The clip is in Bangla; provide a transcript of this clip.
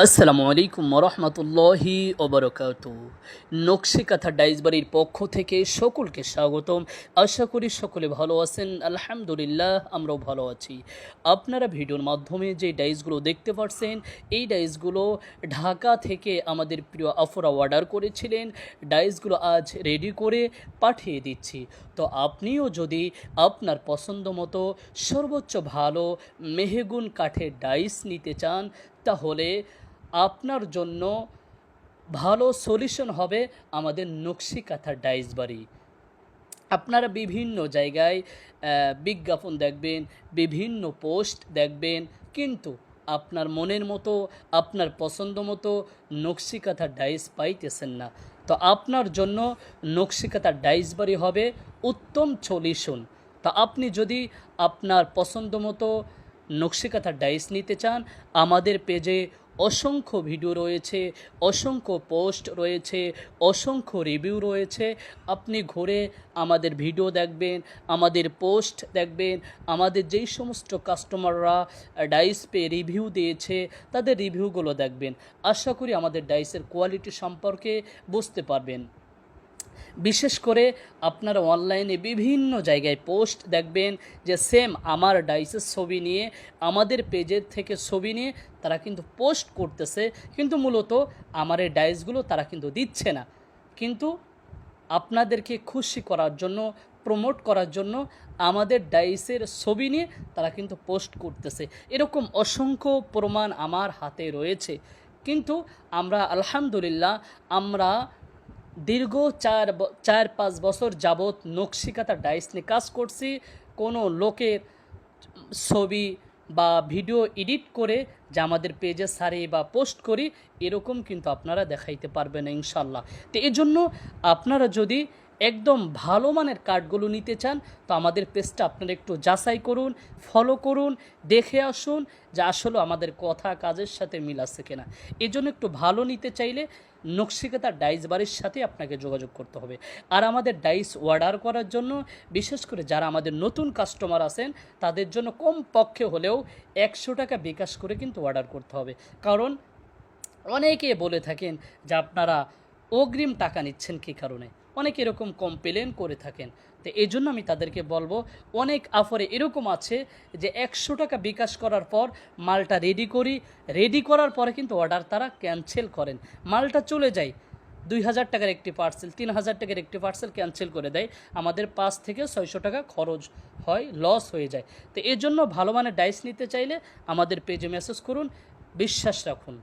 আসসালামু আলাইকুম রহমতুল্লাহি ওবরকাত নকশি কাথা ডাইসবাড়ির পক্ষ থেকে সকলকে স্বাগতম। আশা করি সকলে ভালো আছেন, আলহামদুলিল্লাহ আমরাও ভালো আছি। আপনারা ভিডিওর মাধ্যমে যে ডাইসগুলো দেখতে পাচ্ছেন এই ডাইসগুলো ঢাকা থেকে আমাদের প্রিয় আফরা অর্ডার করেছিলেন। ডাইসগুলো আজ রেডি করে পাঠিয়ে দিচ্ছি। তো আপনিও যদি আপনার পছন্দ মতো সর্বোচ্চ ভালো মেহেগুন কাঠের ডাইস নিতে চান, তাহলে আপনার জন্য ভালো সলিউশন হবে আমাদের নকশি কাঁথা ডাইস বাড়ি। আপনারা বিভিন্ন জায়গায় বিজ্ঞাপন দেখবেন, বিভিন্ন পোস্ট দেখবেন, কিন্তু আপনার মনের মতো, আপনার পছন্দ মতো নকশিকাথা ডাইস পাইতেছেন না। তো আপনার জন্য নকশিকাথা ডাইস বাড়ি হবে উত্তম সলিউশন তা আপনি যদি আপনার পছন্দ মতো নকশিকাথা ডাইস নিতে চান, আমাদের পেজে অসংখ্য ভিডিও রয়েছে, অসংখ্য পোস্ট রয়েছে, অসংখ্য রিভিউ রয়েছে। আপনি ঘুরে আমাদের ভিডিও দেখবেন, আমাদের পোস্ট দেখবেন, আমাদের যেই সমস্ত কাস্টমাররা ডাইস পেয়ে রিভিউ দিয়েছে, তাদের রিভিউগুলো দেখবেন। আশা করি আমাদের ডাইসের কোয়ালিটি সম্পর্কে বুঝতে পারবেন। বিশেষ করে আপনারা অনলাইনে বিভিন্ন জায়গায় পোস্ট দেখবেন যে সেম আমার ডাইসের ছবি নিয়ে, আমাদের পেজের থেকে ছবি নিয়ে তারা কিন্তু পোস্ট করতেছে। কিন্তু মূলত আমার এই ডাইসগুলো তারা কিন্তু দিচ্ছে না। কিন্তু আপনাদেরকে খুশি করার জন্য প্রমোট করার জন্য আমাদের ডাইসের ছবি নিয়ে তারা কিন্তু পোস্ট করতেছে। এরকম অসংখ্য প্রমাণ আমার হাতে রয়েছে। কিন্তু আমরা আলহামদুলিল্লাহ আমরা দীর্ঘ চার চার পাঁচ বছর যাবৎ নকশিকাতা ডাইস নিয়ে কাজ করছি। কোনো লোকের ছবি বা ভিডিও এডিট করে যে আমাদের পেজে সারি বা পোস্ট করি, এরকম কিন্তু আপনারা দেখাইতে পারবেন ইনশাল্লাহ তো এই জন্য আপনারা যদি একদম ভালো মানের কার্ডগুলো নিতে চান, তো আমাদের পেজটা আপনারা একটু যাচাই করুন ফলো করুন, দেখে আসুন যে আসলে আমাদের কথা কাজের সাথে মিল আছে কিনা। এই জন্য একটু ভালো নিতে চাইলে নকশিকাতা ডাইস বাড়ির সাথে আপনাকে যোগাযোগ করতে হবে। আর আমাদের ডাইস অর্ডার করার জন্য বিশেষ করে যারা আমাদের নতুন কাস্টমার আছেন, তাদের জন্য কম পক্ষে হলেও একশো টাকা বিকাশ করে কিন্তু অর্ডার করতে হবে। কারণ অনেকে বলে থাকেন যে আপনারা অগ্রিম টাকা নিচ্ছেন কী কারণে? অনেক এরকম কমপ্লেন করে থাকেন। তো এই জন্য আমি তাদেরকে বলব, অনেক আফরে এরকম আছে যে একশো টাকা বিকাশ করার পর মালটা রেডি করি রেডি করার পরে কিন্তু অর্ডার তারা ক্যান্সেল করেন। মালটা চলে যায়, দুই হাজার টাকার একটি পার্সেল তিন হাজার টাকার একটি পার্সেল ক্যান্সেল করে দেয়, আমাদের পাঁচ থেকে ছয়শো টাকা খরচ হয় লস হয়ে যায়। তো এর জন্য ভালো মানের ডাইস নিতে চাইলে আমাদের পেজে মেসেজ করুন, বিশ্বাস রাখুন।